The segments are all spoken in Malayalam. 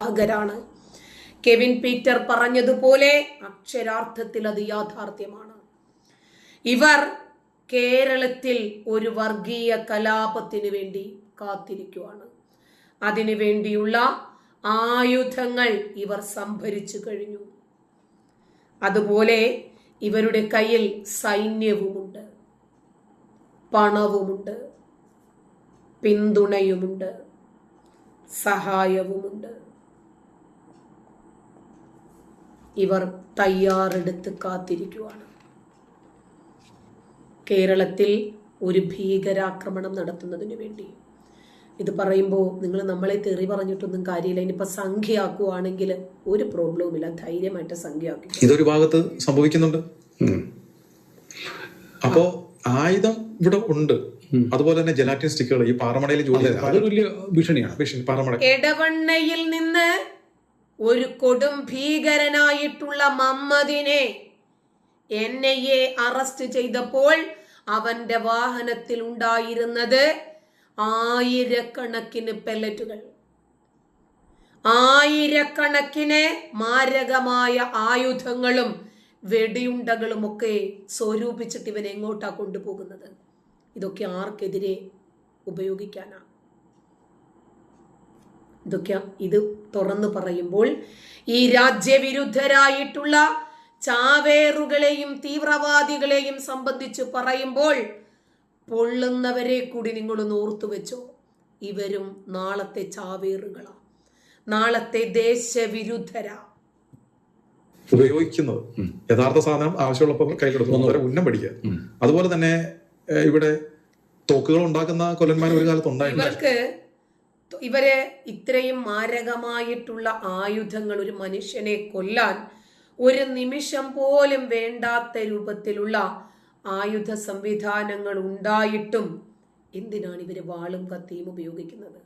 പകരാണ്. കെവിൻ പീറ്റർ പറഞ്ഞതുപോലെ അക്ഷരാർത്ഥത്തിൽ അത് യാഥാർത്ഥ്യമാണ്. ഇവർ കേരളത്തിൽ ഒരു വർഗീയ കലാപത്തിന് വേണ്ടി കാത്തിരിക്കുവാണ്. അതിനു വേണ്ടിയുള്ള ആയുധങ്ങൾ ഇവർ സംഭരിച്ചു കഴിഞ്ഞു. അതുപോലെ ഇവരുടെ കയ്യിൽ സൈന്യവുമുണ്ട് പണവുമുണ്ട് പിന്തുണയുമുണ്ട് സഹായവുമുണ്ട്. ഇവർ തയ്യാറെടുത്ത് കാത്തിരിക്കുവാണ്. കേരളത്തിൽ ഒരു ഭീകരാക്രമണം നടത്തുന്നതിന് വേണ്ടി. ഇത് പറയുമ്പോൾ നിങ്ങൾ നമ്മളെ തെറി പറഞ്ഞിട്ടൊന്നും കാര്യമില്ല. ഇനിയിപ്പോൾ സംഖ്യയാക്കുവാണെങ്കിൽ ഒരു പ്രോബ്ലവും ഇല്ല. ധൈര്യമായിട്ട് സംഖ്യയാക്കി. ഇതൊരു ഭാഗത്ത് സംഭവിക്കുന്നുണ്ട്. അപ്പോ ആയുധം ഇവിടെ ഉണ്ട്. അതുപോലെ തന്നെ ജലാറ്റിൻ സ്റ്റിക്കുകൾ ഈ പാറമടയിൽ ജോലി അതൊരു വലിയ ഭീഷണിയാണ്. ഭീഷണി, പാറമട. ഇടവണ്ണയിൽ നിന്ന് ഒരു കൊടും ഭീകരനായിട്ടുള്ള മമ്മദിനെ എൻ ഐ എ അറസ്റ്റ് ചെയ്തപ്പോൾ അവന്റെ വാഹനത്തിൽ ഉണ്ടായിരുന്നത് ആയിരക്കണക്കിന് പെല്ലറ്റുകൾ ആയിരക്കണക്കിന് മാരകമായ ആയുധങ്ങളും വെടിയുണ്ടകളും ഒക്കെ സ്വരൂപിച്ചിട്ട് ഇവൻ എങ്ങോട്ടാ കൊണ്ടുപോകുന്നത്? ഇതൊക്കെ ആർക്കെതിരെ ഉപയോഗിക്കാനാ? ഇതൊക്കെ ഇത് തുറന്നു പറയുമ്പോൾ ഈ രാജ്യവിരുദ്ധരായിട്ടുള്ള ചാവേറുകളെയും തീവ്രവാദികളെയും സംബന്ധിച്ച് പറയുമ്പോൾ പൊള്ളുന്നവരെ കൂടി നിങ്ങളൊന്ന് ഓർത്തു വെച്ചോ. ഇവരും നാളത്തെ ചാവേറുകളാ. നാളത്തെ ദേശവിരുദ്ധരാ. ഉപയോഗിക്കുന്നത് യഥാർത്ഥ സാധനം ആവശ്യമുള്ളപ്പോൾ കൈക്കെടുത്തു അവരെ ഉന്നം പഠിക്കുക. അതുപോലെ തന്നെ ഇവിടെ തോക്കുകൾ ഉണ്ടാക്കുന്ന കൊല്ലന്മാർ ഒരു കാലത്ത് ഇവർക്ക് ഇവർ ഇത്രയും മാരകമായിട്ടുള്ള ആയുധങ്ങൾ ഒരു മനുഷ്യനെ കൊല്ലാൻ ഒരു നിമിഷം പോലും വേണ്ടാത്ത രൂപത്തിലുള്ള ആയുധ സംവിധാനങ്ങൾ ഉണ്ടായിട്ടും എന്തിനാണ് ഇവർ വാളും കത്തിയും ഉപയോഗിക്കുന്നത്?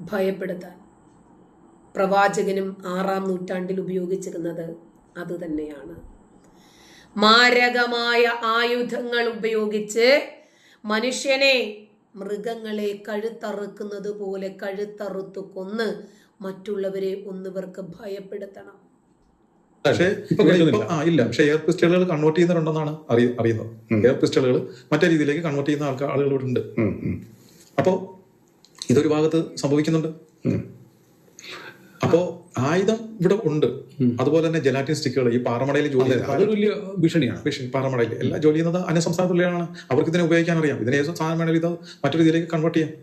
ഭയപ്പെടുത്താൻ. പ്രവാചകനും ആറാം നൂറ്റാണ്ടിൽ ഉപയോഗിച്ചിരുന്നത് അതുതന്നെയാണ് മാരകമായ ആയുധങ്ങൾ ഉപയോഗിച്ച് മനുഷ്യനെ മൃഗങ്ങളെ കഴുത്തറുക്കുന്നത് പോലെ കഴുത്തറുത്തു കൊന്ന് മറ്റുള്ളവരെ ഒന്നിവർക്ക് ഭയപ്പെടുത്തണം. പക്ഷേ ആ ഇല്ല. പക്ഷേ എയർ പിസ്റ്റളുകൾ കൺവേർട്ട് ചെയ്യുന്നവരുണ്ടെന്നാണ് അറിയ അറിയുന്നത്. എയർ പിസ്റ്റളുകൾ മറ്റേ രീതിയിലേക്ക് കൺവേർട്ട് ചെയ്യുന്ന ആൾക്കാർ ആളുകൾ ഇവിടെ ഉണ്ട്. അപ്പോ ഇതൊരു ഭാഗത്ത് സംഭവിക്കുന്നുണ്ട്. അപ്പോ ആയുധം ഇവിടെ ഉണ്ട്. അതുപോലെ തന്നെ ജലാറ്റിൻ സ്റ്റിക്കുകൾ ഈ പാറമടയിൽ ജോലി അതൊരു വലിയ ഭീഷണിയാണ്. ഭീഷണി പാറമടയിൽ. എല്ലാം ജോലി ചെയ്യുന്നത് അന്യസംസ്ഥാന തൊഴിലാളികളാണ് അവർക്ക് ഇതിനെ ഉപയോഗിക്കാൻ അറിയാം ഇതിനെ സാധനം വേണമെങ്കിൽ ഇത് മറ്റൊരു രീതിയിലേക്ക് കൺവേർട്ട് ചെയ്യാം.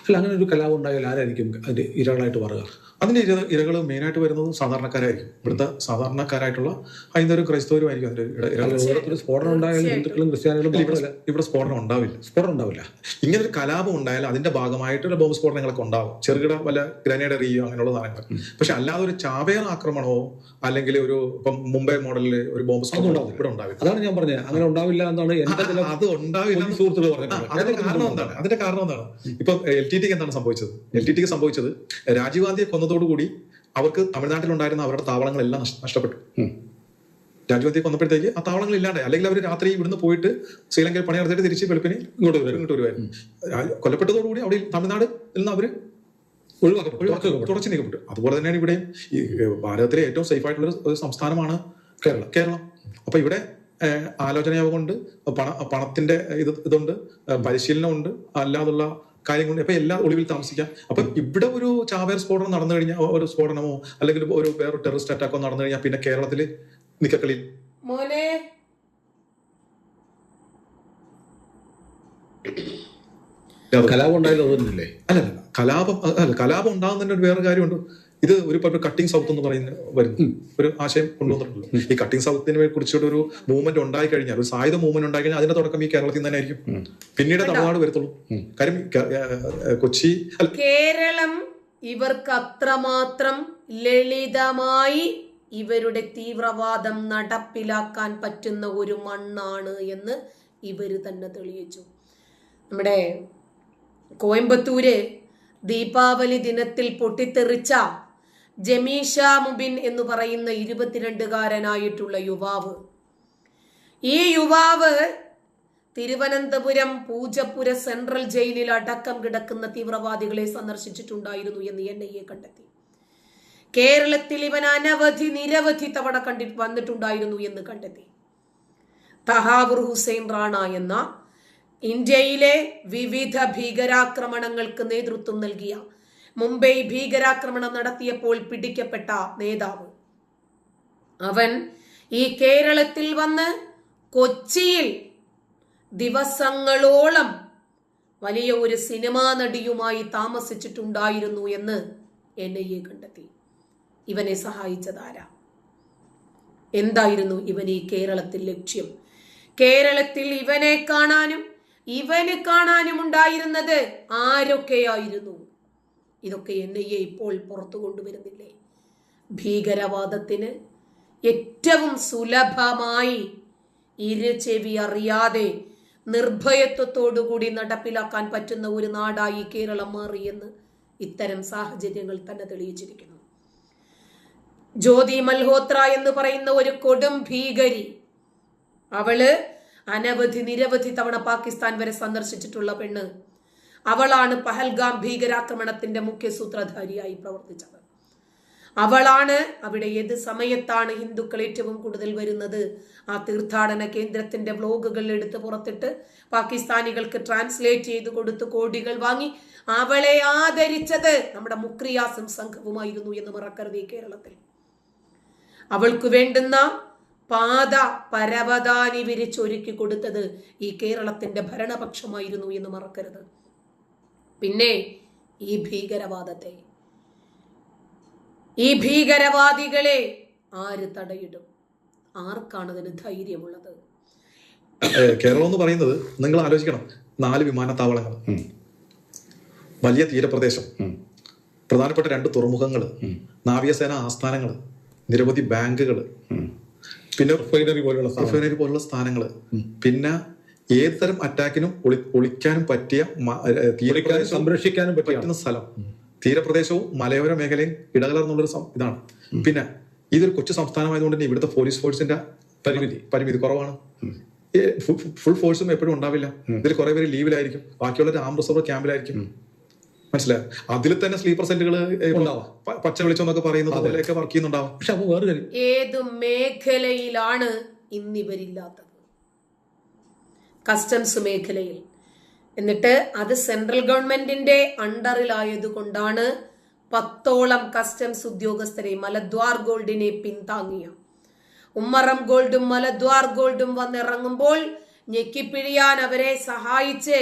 അല്ല അങ്ങനെ ഒരു കലാപം ഉണ്ടായാൽ ആരായിരിക്കും അതിന്റെ ഇരകളായിട്ട് പറയുക അതിന്റെ ഇര ഇരകൾ മെയിനായിട്ട് വരുന്നത് സാധാരണക്കാരായിരിക്കും. ഇവിടുത്തെ സാധാരണക്കാരായിട്ടുള്ള ഹൈന്ദവരും ക്രൈസ്തവരും ആയിരിക്കും അതിന്റെ ഇര- ഇരകൾ സ്ഫോടനം ഉണ്ടായാലും ഹിന്ദുക്കളും ക്രിസ്ത്യാനികളും ഇവിടെ ഇവിടെ സ്ഫോടനം ഉണ്ടാവില്ല. സ്ഫോടനം ഉണ്ടാവില്ല. ഇങ്ങനെ ഒരു കലാപം ഉണ്ടായാൽ അതിന്റെ ഭാഗമായിട്ടുള്ള ബോംബ് സ്ഫോടനങ്ങളൊക്കെ ഉണ്ടാവും. ചെറുകിട വല്ല ഗ്രനേഡ് എറിയോ അങ്ങനെയുള്ള സാധനങ്ങൾ. പക്ഷെ അല്ലാതെ ഒരു ചാവേർ ആക്രമണമോ അല്ലെങ്കിൽ ഒരു ഇപ്പം മുംബൈ മോഡലിൽ ഒരു ബോംബ് സ്ഫോടനം ഇവിടെ ഉണ്ടാവില്ല. അതാണ് ഞാൻ പറഞ്ഞത്. അങ്ങനെ ഉണ്ടാവില്ല എന്നാണ് അത് ഉണ്ടാവില്ല സുഹൃത്തുക്കൾ പറഞ്ഞത്. അതിന്റെ കാരണം എന്താണ്? അതിന്റെ കാരണം എന്താണ്? ഇപ്പൊ എൽ ടി ടിക്ക് എന്താണ് സംഭവിച്ചത്? എൽ ടി ടിക്ക് സംഭവിച്ചത് രാജീവ് ഗാന്ധിയെ കൊന്നതോടുകൂടി അവർക്ക് തമിഴ്നാട്ടിൽ ഉണ്ടായിരുന്ന അവരുടെ താവളങ്ങളെല്ലാം നഷ്ട- നഷ്ടപ്പെട്ടു. രാജീവ് ഗാന്ധിയെ കൊന്നപ്പോഴത്തേക്ക് ആ താവളങ്ങൾ ഇല്ലാണ്ട് അല്ലെങ്കിൽ അവർ രാത്രി ഇവിടുന്ന് പോയിട്ട് ശ്രീലങ്കയിൽ പണി നടത്തിയിട്ട് തിരിച്ച് വെളുപ്പിനെ ഇങ്ങോട്ട് വരും. ഇങ്ങോട്ട് വരുമായിരുന്നു കൊല്ലപ്പെട്ടതോടുകൂടി അവിടെ തമിഴ്നാട് നിന്ന് അവർ ഒഴിവാക്കപ്പെട്ടു. ഒഴിവാക്കി. തുടച്ചു നീക്കപ്പെട്ടു അതുപോലെ തന്നെയാണ് ഇവിടെ ഈ ഭാരതത്തിലെ ഏറ്റവും സേഫ് ആയിട്ടുള്ള ഒരു- സംസ്ഥാനമാണ് കേരളം. കേരളം. അപ്പൊ ഇവിടെ ആലോചനയോഗമുണ്ട് പണ പണത്തിന്റെ ഇത് ഇതുണ്ട്. പരിശീലനമുണ്ട്. അല്ലാതുള്ള കാര്യങ്ങളുണ്ട്. അപ്പൊ എല്ലാ ഒളിവിൽ താമസിക്കാം. അപ്പൊ ഇവിടെ ഒരു ചാവേർ സ്ഫോടനം നടന്നു കഴിഞ്ഞാൽ ഒരു സ്ഫോടനമോ അല്ലെങ്കിൽ ഒരു വേറെ ടെററിസ്റ്റ് അറ്റാക്കോ നടന്നു കഴിഞ്ഞാൽ പിന്നെ കേരളത്തിൽ നിക്കക്കളി മോനെ. കലാപം. ഉണ്ടായി തോന്നുന്നില്ലേ അല്ല അല്ല കലാപം അല്ല കലാപം ഉണ്ടാകുന്നതിന്റെ ഒരു വേറെ കാര്യമുണ്ട്. ഇത് ഒരു കട്ടിംഗ് സൗത്ത് എന്ന് പറയുന്ന വരുന്നു ഒരു ആശയം കൊണ്ടുവന്നിട്ടുള്ളൂ ഈ കട്ടിംഗ് സൗത്തിനെ കുറിച്ചുള്ള ഒരു മൂവ്മെന്റ് ഉണ്ടായി കഴിഞ്ഞാൽ ഒരു സായുധ മൂവ്മെന്റ് ഉണ്ടായി കഴിഞ്ഞാൽ അതിന്റെ തുടക്കം ഈ കേരളത്തിൽ തന്നെ ആയിരിക്കും. പിന്നീട് തമിഴ്നാട് വരത്തുള്ളൂ. കാര്യം കൊച്ചി കേരളം ഇവർക്ക് അത്രമാത്രം ലളിതമായി ഇവരുടെ തീവ്രവാദം നടപ്പിലാക്കാൻ പറ്റുന്ന ഒരു മണ്ണാണ് എന്ന് ഇവർ തന്നെ തെളിയിച്ചു. നമ്മുടെ കോയമ്പത്തൂര് ദീപാവലി ദിനത്തിൽ പൊട്ടിത്തെറിച്ച ജമീഷ മുബിൻ എന്ന് പറയുന്ന ഇരുപത്തിരണ്ടുകാരനായിട്ടുള്ള യുവാവ്. ഈ യുവാവ് തിരുവനന്തപുരം പൂജപ്പുര സെൻട്രൽ ജയിലിൽ അടക്കം കിടക്കുന്ന തീവ്രവാദികളെ സന്ദർശിച്ചിട്ടുണ്ടായിരുന്നു എന്ന് എൻ ഐ എ കണ്ടെത്തി. കേരളത്തിൽ ഇവൻ അനവധി നിരവധി തവണ കണ്ടി വന്നിട്ടുണ്ടായിരുന്നു എന്ന് കണ്ടെത്തി. തഹാവൂർ ഹുസൈൻ റാണ എന്ന ഇന്ത്യയിലെ വിവിധ ഭീകരാക്രമണങ്ങൾക്ക് നേതൃത്വം നൽകിയ മുംബൈ ഭീകരാക്രമണം നടത്തിയപ്പോൾ പിടിക്കപ്പെട്ട നേതാവ്. അവൻ ഈ കേരളത്തിൽ വന്ന് കൊച്ചിയിൽ ദിവസങ്ങളോളം വലിയ ഒരു സിനിമാ നടിയുമായി താമസിച്ചിട്ടുണ്ടായിരുന്നു എന്ന് എൻ ഐ എ കണ്ടെത്തി. ഇവനെ സഹായിച്ചതാരാ? എന്തായിരുന്നു ഇവൻ ഈ കേരളത്തിൽ ലക്ഷ്യം? കേരളത്തിൽ ഇവനെ കാണാനും ഇവന് കാണാനും ഉണ്ടായിരുന്നത് ആരൊക്കെയായിരുന്നു? ഇതൊക്കെ എൻ ഐ എ ഇപ്പോൾ പുറത്തു കൊണ്ടുവരുന്നില്ലേ? ഭീകരവാദത്തിന് ഏറ്റവും സുലഭമായി ഇരുചെവി അറിയാതെ നിർഭയത്വത്തോടുകൂടി നടപ്പിലാക്കാൻ പറ്റുന്ന ഒരു നാടായി കേരളം മാറിയെന്ന് ഇത്തരം സാഹചര്യങ്ങൾ തന്നെ തെളിയിച്ചിരിക്കുന്നു. ജ്യോതി മൽഹോത്ര എന്ന് പറയുന്ന ഒരു കൊടും ഭീകരി അവൾ അനവധി നിരവധി തവണ പാകിസ്ഥാൻ വരെ സന്ദർശിച്ചിട്ടുള്ള പെണ്ണ് അവളാണ് പഹൽഗാം ഭീകരാക്രമണത്തിന്റെ മുഖ്യ സൂത്രധാരിയായി പ്രവർത്തിച്ചത്. അവളാണ് അവിടെ ഏത് സമയത്താണ് ഹിന്ദുക്കൾ ഏറ്റവും കൂടുതൽ വരുന്നത്? ആ തീർത്ഥാടന കേന്ദ്രത്തിന്റെ വ്ലോഗുകൾ എടുത്ത് പുറത്തിട്ട് പാകിസ്ഥാനികൾക്ക് ട്രാൻസ്ലേറ്റ് ചെയ്ത് കൊടുത്ത് കോടികൾ വാങ്ങി അവളെ ആദരിച്ചത് നമ്മുടെ മുക്രിയാസം സംഘവുമായിരുന്നു എന്ന് മറക്കരുത് ഈ കേരളത്തിൽ. അവൾക്ക് വേണ്ടുന്ന പാത പരവതാനി വിരിച്ചൊരുക്കി കൊടുത്തത് ഈ കേരളത്തിന്റെ ഭരണപക്ഷമായിരുന്നു എന്ന് മറക്കരുത്. പിന്നെ ഈ ഭീകരവാദത്തെ ഈ ഭീകരവാദികളെ ആര് തടയിടും? ആർക്കാണ് അതിന് ധൈര്യമുള്ളത്? കേരളം എന്ന് പറയുന്നത് നിങ്ങൾ ആലോചിക്കണം. നാല് വിമാനത്താവളങ്ങൾ. വലിയ തീരപ്രദേശം. പ്രധാനപ്പെട്ട രണ്ട് തുറമുഖങ്ങൾ. നാവികസേന ആസ്ഥാനങ്ങൾ. നിരവധി ബാങ്കുകൾ. പിന്നെ റിഫൈനറി പോലുള്ള. റിഫൈനറി പോലുള്ള സ്ഥാനങ്ങൾ പിന്നെ ഏത് തരം അറ്റാക്കിനും ഒളി ഒളിക്കാനും പറ്റിയ സംരക്ഷിക്കാനും പറ്റുന്ന സ്ഥലം. തീരപ്രദേശവും മലയോര മേഖലയും ഇടകലർന്നുള്ളൊരു ഇതാണ്. പിന്നെ ഇതൊരു കൊച്ചു സംസ്ഥാനമായതുകൊണ്ട് തന്നെ ഇവിടുത്തെ പോലീസ് ഫോഴ്സിന്റെ പരിമിതി. പരിമിതി കുറവാണ്. ഫുൾ ഫോഴ്സും എപ്പോഴും ഉണ്ടാവില്ല. ഇതിൽ കുറെ പേര് ലീവിലായിരിക്കും ബാക്കിയുള്ള ആം റിസർവ് ക്യാമ്പിലായിരിക്കും മനസ്സിലായി? അതിൽ തന്നെ സ്ലീപ്പർ സെല്ലുകൾ ഉണ്ടാവാം. പച്ച വെളിച്ചം എന്നൊക്കെ പറയുന്നത് അതിലൊക്കെ വർക്ക് ചെയ്യുന്നുണ്ടാവും. പക്ഷെ അപ്പൊ വേറെ ഏത് മേഖലയിലാണ് ഇന്നിവരില്ലാത്തത്? കസ്റ്റംസ് മേഖലയിൽ. എന്നിട്ട് അത് സെൻട്രൽ ഗവൺമെന്റിന്റെ അണ്ടറിലായത് കൊണ്ടാണ് പത്തോളം കസ്റ്റംസ് ഉദ്യോഗസ്ഥരെ മലദ്വാർ ഗോൾഡിനെ പിന്താങ്ങിയ. ഉമ്മറം ഗോൾഡും മലദ്വാർ ഗോൾഡും വന്നിറങ്ങുമ്പോൾ ഞെക്കിപ്പിഴിയാൻ അവരെ സഹായിച്ച്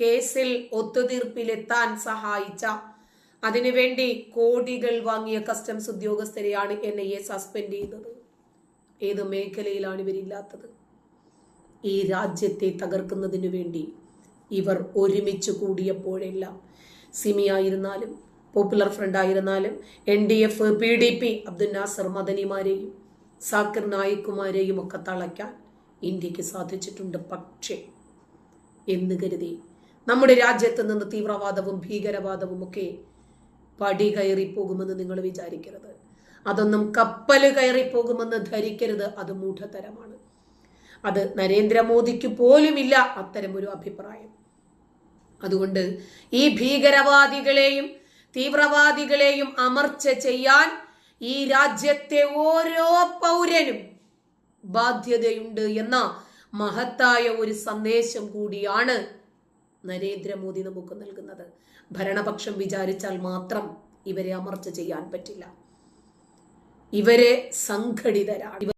കേസിൽ ഒത്തുതീർപ്പിലെത്താൻ സഹായിച്ച. അതിനുവേണ്ടി കോടികൾ വാങ്ങിയ കസ്റ്റംസ് ഉദ്യോഗസ്ഥരെയാണ് എൻ ഐ എ സസ്പെൻഡ് ചെയ്തത്. ഏത് മേഖലയിലാണ് ഇവരില്ലാത്തത്? ഈ രാജ്യത്തെ തകർക്കുന്നതിനു വേണ്ടി ഇവർ ഒരുമിച്ച് കൂടിയപ്പോഴെല്ലാം സിമി ആയിരുന്നാലും പോപ്പുലർ ഫ്രണ്ട് ആയിരുന്നാലും N D F P D P Abdul Nasser മദനിമാരെയും Zakir നായിക്കുമാരെയും ഒക്കെ തളയ്ക്കാൻ ഇന്ത്യയ്ക്ക് സാധിച്ചിട്ടുണ്ട് പക്ഷേ എന്ന് കരുതി. നമ്മുടെ രാജ്യത്ത് നിന്ന് തീവ്രവാദവും ഭീകരവാദവും ഒക്കെ പടി കയറി പോകുമെന്ന് നിങ്ങൾ വിചാരിക്കരുത്. അതൊന്നും കപ്പൽ കയറി പോകുമെന്ന് ധരിക്കരുത്. അത് മൂഢതരമാണ് അത് നരേന്ദ്രമോദിക്ക് പോലുമില്ല അത്തരമൊരു അഭിപ്രായം. അതുകൊണ്ട് ഈ ഭീകരവാദികളെയും തീവ്രവാദികളെയും അമർച്ച ചെയ്യാൻ ഈ രാജ്യത്തെ ഓരോ പൗരനും ബാധ്യതയുണ്ട് എന്ന മഹത്തായ ഒരു സന്ദേശം കൂടിയാണ് നരേന്ദ്രമോദി നമുക്ക് നൽകുന്നത്. ഭരണപക്ഷം വിചാരിച്ചാൽ മാത്രം ഇവരെ അമർച്ച ചെയ്യാൻ പറ്റില്ല. ഇവരെ സംഘടിതരാണ്